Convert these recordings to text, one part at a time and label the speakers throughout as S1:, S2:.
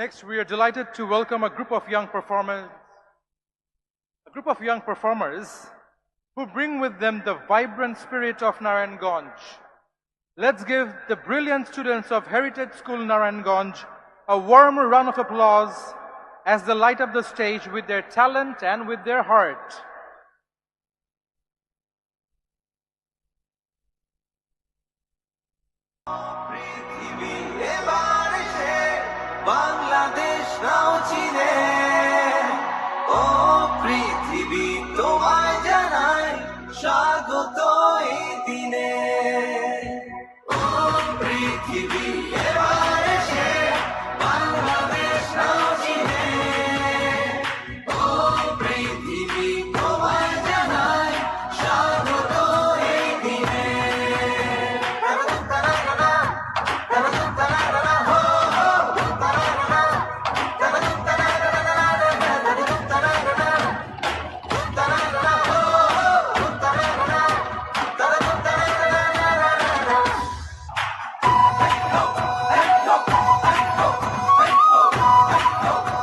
S1: Next, we are delighted to welcome a group of young performers, a group of young performers who bring with them the vibrant spirit of Naranganj. Let's give the brilliant students of Heritage School Naranganj a warm round of applause as they light up the stage with their talent and with their heart.
S2: One তৃষ্ণাও চিনে। ও পৃথিবী
S3: তোমার Oh,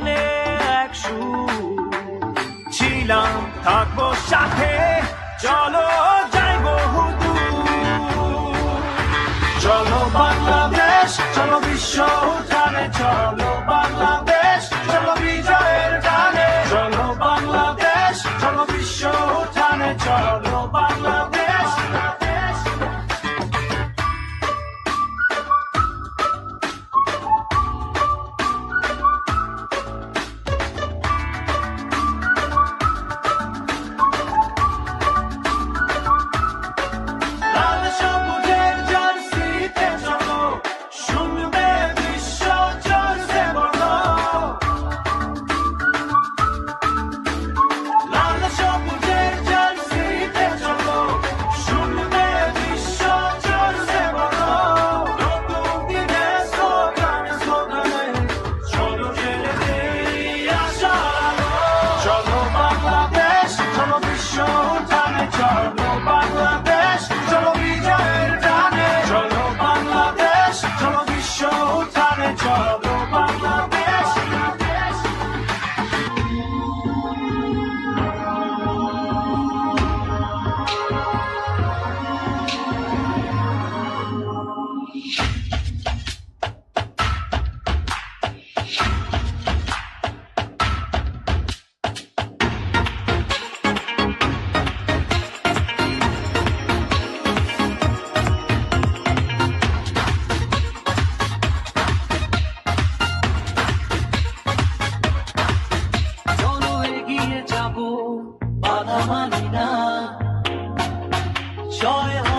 S3: প্রাণে এক ছিলাম, থাকব সাথে, চলো যাই বহুদূর চলো বাংলাদেশ, চলো বিশ্ব উঠানে চলো বাংলাদেশ, চলো বিজয়ের গানে। চলো বাংলাদেশ, চলো বিশ্ব উঠানে চলো বাংলাদেশ। joy.